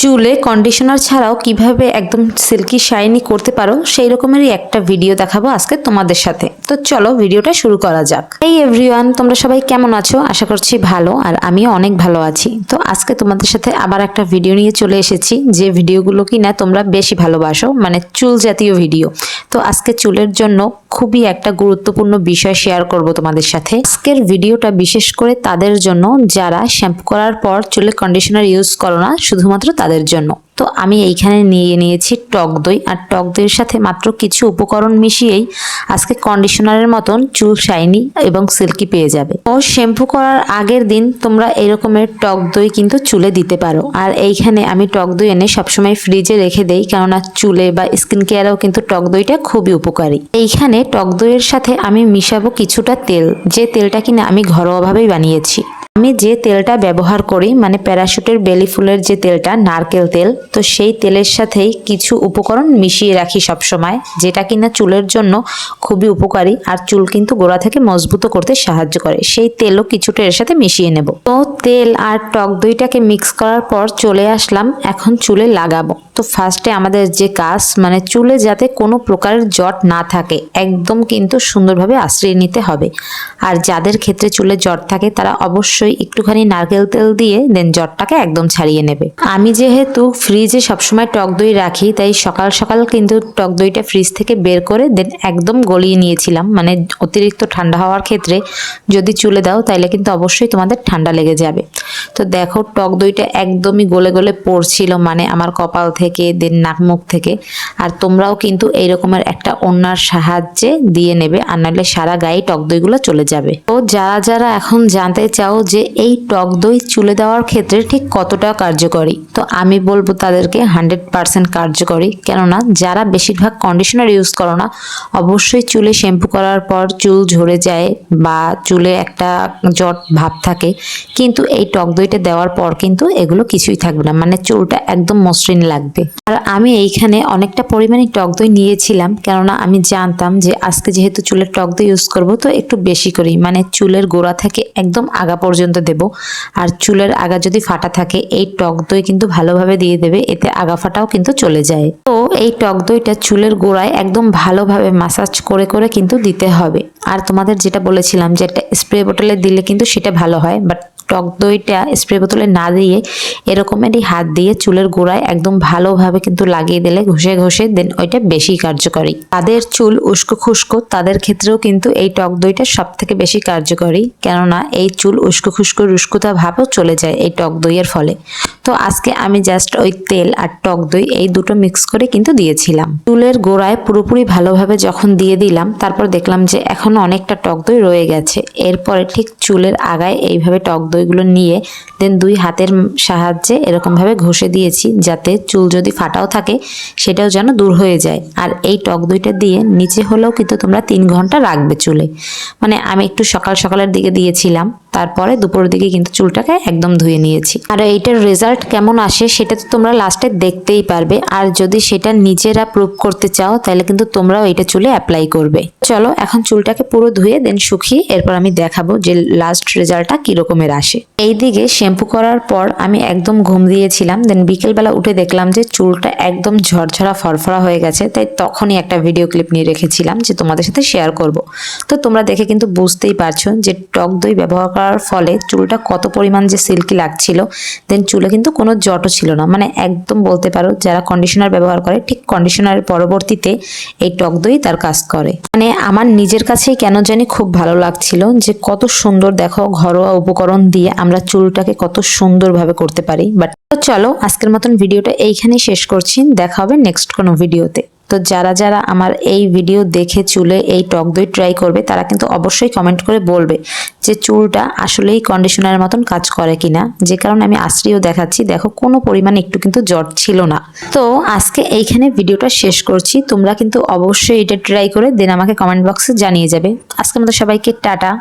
চুলে কন্ডিশনার ছাড়াও কীভাবে একদম সিল্কি শাইনি করতে পারো সেই রকমেরই একটা ভিডিও দেখাবো আজকে তোমাদের সাথে। তো চলো ভিডিওটা শুরু করা যাক। এই এভরিওয়ান তোমরা সবাই কেমন আছো? আশা করছি ভালো আর আমিও অনেক ভালো আছি। তো আজকে তোমাদের সাথে আবার একটা ভিডিও নিয়ে চলে এসেছি, যে ভিডিওগুলো কি না তোমরা বেশি ভালোবাসো মানে চুল জাতীয় ভিডিও। তো আজকে চুলের জন্য খুবই একটা গুরুত্বপূর্ণ বিষয় শেয়ার করব তোমাদের সাথে। আজকের ভিডিওটা বিশেষ করে তাদের জন্য, যারা শ্যাম্পু করার পর চুলে কন্ডিশনার ইউজ করো না, শুধুমাত্র তাদের জন্য। তো আমি এইখানে নিয়ে নিয়েছি টক দই। আর টক দইয়ের সাথে মাত্র কিছু উপকরণ মিশিয়েই আজকে কন্ডিশনারের মতন চুল শাইনি এবং সিল্কি পেয়ে যাবে। ও শ্যাম্পু করার আগের দিন তোমরা এরকমের টক দই কিন্তু চুলে দিতে পারো। আর এইখানে আমি টক দই এনে সবসময় ফ্রিজে রেখে দেই, কেননা চুলে বা স্কিন কেয়ারেও কিন্তু টক দইটা খুবই উপকারী। এইখানে টক দইয়ের সাথে আমি মিশাবো কিছুটা তেল, যে তেলটা কিনা আমি ঘরোয়াভাবেই বানিয়েছি। আমি যে তেলটা ব্যবহার করি মানে প্যারাশুটের বেলি ফুলের যে তেলটা, নারকেল তেল, তো সেই তেলের সাথেই কিছু উপকরণ মিশিয়ে রাখি সব সময় যেটা কিনা চুলের জন্য খুবই উপকারী আর চুল কিন্তু গোড়া থেকে মজবুত করতে সাহায্য করে। সেই তেলও কিছুটা এর সাথে মিশিয়ে নেব। তো তেল আর টক দইটাকে মিক্স করার পর চলে আসলাম, এখন চুলে লাগাবো। তো ফার্স্টে আমাদের যে কাজ মানে চুলে যাতে কোনো প্রকারের জট না থাকে, একদম কিন্তু সুন্দরভাবে আশ্রয় নিতে হবে। আর যাদের ক্ষেত্রে চুলে জট থাকে, তারা অবশ্যই একটুখানি নারকেল তেল দিয়ে দেন জটটাকে একদম ছাড়িয়ে নেবে। আমি যেহেতু ফ্রিজে সবসময় টক দই রাখি, তাই সকাল সকাল কিন্তু টক দইটা ফ্রিজ থেকে বের করে দেন একদম গলিয়ে নিয়েছিলাম। মানে অতিরিক্ত ঠান্ডা হওয়ার ক্ষেত্রে যদি চুলে দাও তাইলে কিন্তু অবশ্যই তোমাদের ঠান্ডা লেগে যাবে। তো দেখো টক দইটা একদমই গলে গলে পড়ছিল মানে আমার কপাল থেকে, দেন নাক মুখ থেকে। আর তোমরাও কিন্তু এই রকমের একটা অন্যার সাহায্যে দিয়ে নেবে, আর নাহলে সারা গায়ে টক দইগুলো চলে যাবে। তো যারা যারা এখন জানতে চাও যে এই টক দই চুলে দেওয়ার ক্ষেত্রে ঠিক কতটা কার্যকরী। তো আমি বলব তাদেরকে হান্ড্রেড পার্সেন্ট কার্যকরী। কেননা, যারা বেশিরভাগ কন্ডিশনার ইউজ করো না, অবশ্যই চুলে শ্যাম্পু করার পর চুল ঝরে যায় বা চুলে একটা জট ভাব থাকে। কিন্তু এই টক দইটা দেওয়ার পর কিন্তু এগুলো কিছুই থাকবে না। মানে চুলটা একদম মসৃণ লাগবে। আর আমি এইখানে অনেকটা পরিমাণে টক দই নিয়েছিলাম, কেননা আমি জানতাম যে আজকে যেহেতু চুলের টক দই ইউজ করব, তো একটু বেশি করি মানে চুলের গোড়া থেকে একদম আগা পর্যন্ত দেব। আর চুলের আগা যদি ফাটা থাকে, এই টক দই কিন্তু ভালোভাবে দিয়ে দেবে, এতে আগা ফাটাও কিন্তু চলে যায়। তো এই টক দইটা চুলের গোড়ায় একদম ভালোভাবে মাসাজ করে করে কিন্তু দিতে হবে। আর তোমাদের যেটা বলেছিলাম যে একটা স্প্রে বোতলে দিলে কিন্তু সেটা ভালো হয় বাট টক দইটা স্প্রে বোতলে না দিয়ে এরকমেরই হাত দিয়ে চুলের গোড়ায় একদম ভালোভাবে কিন্তু লাগিয়ে দিলে ঘষে ঘষে দেন ওইটা বেশি কার্যকরী। তাদের চুল উস্কো খুস্কো, তাদের ক্ষেত্রেও কিন্তু এই টক দইটা সব থেকে বেশি কার্যকরী। কেননা এই চুল উস্কো খুস্কো, রুস্কোতা ভাবও চলে যায় এই টক দইয়ের ফলে। তো আজকে আমি জাস্ট ওই তেল আর টক দই এই দুটো মিক্স করে কিন্তু দিয়েছিলাম। চুলের গোড়ায় পুরোপুরি ভালোভাবে যখন দিয়ে দিলাম, তারপর দেখলাম যে এখন অনেকটা টক দই রয়ে গেছে। এরপরে ঠিক চুলের আগায় এইভাবে টক দইগুলো নিয়ে দেন দুই হাতের সাহায্যে এরকমভাবে ঘষে দিয়েছি যাতে চুল যদি ফাটাও থাকে, সেটাও যেন দূর হয়ে যায়। আর এই টক দুইটা দিয়ে নিচে হলেও কিন্তু তোমরা তিন ঘণ্টা রাখবে চুলে। মানে আমি একটু সকাল সকালের দিকে দিয়েছিলাম। তারপরে দুপুরের দিকে কিন্তু চুলটাকে একদম ধুয়ে নিয়েছি। আর এইটার রেজাল্ট কেমন আসে সেটা তো তোমরা লাস্টে দেখতেই পারবে। আর যদি সেটা নিজেরা প্রুভ করতে চাও, তাহলে কিন্তু তোমরাও এটা চুলে অ্যাপ্লাই করবে। চলো, এখন চুলটাকে পুরো ধুয়ে দেন শুকিয়ে এরপর আমি দেখাবো যে লাস্ট রেজাল্টটা কি রকমের আসে। এইদিকে শ্যাম্পু করার পর আমি একদম ঘুম দিয়েছিলাম। দেন বিকেলবেলা উঠে দেখলাম যে চুলটা একদম ঝরঝরা, ফরফরা হয়ে গেছে। তাই তখনই একটা ভিডিও ক্লিপ নিয়ে রেখেছিলাম যে তোমাদের সাথে শেয়ার করব। তো তোমরা দেখে কিন্তু বুঝতেই পারছ যে টক দই ব্যবহার করার ফলে চুলটা কত পরিমাণ যে সিল্কি লাগছিল দেন চুলে কিন্তু কোনো জটও ছিল না। মানে একদম বলতে পারো যারা কন্ডিশনার ব্যবহার করে, ঠিক কন্ডিশনারের পরবর্তীতে এই টক দই তার কাজ করে। মানে আমার নিজের কাছেই কেন জানি খুব ভালো লাগছিল যে কত সুন্দর দেখো ঘরোয়া উপকরণ দিয়ে আমরা চুলটাকে কত সুন্দরভাবে করতে পারি। বাট চলো, আজকের মতন ভিডিওটা এইখানেই শেষ করছি। দেখা হবে নেক্সট কোনো ভিডিওতে তো যারা যারা আমার এই ভিডিও দেখে চুলে এই টক দই ট্রাই করবে, তারা কিন্তু অবশ্যই কমেন্ট করে বলবে যে চুলটা আসলেই কন্ডিশনারের মতন কাজ করে কিনা। যে কারণে আমি আশ্রিও দেখাচ্ছি। দেখো, কোনো পরিমাণে একটু কিন্তু জট ছিল না। তো আজকে এইখানে ভিডিওটা শেষ করছি। তোমরা কিন্তু অবশ্যই এটা ট্রাই করে দেন আমাকে কমেন্ট বক্সে জানিয়ে যাবে। আজকে আমাদের সবাইকে টাটা।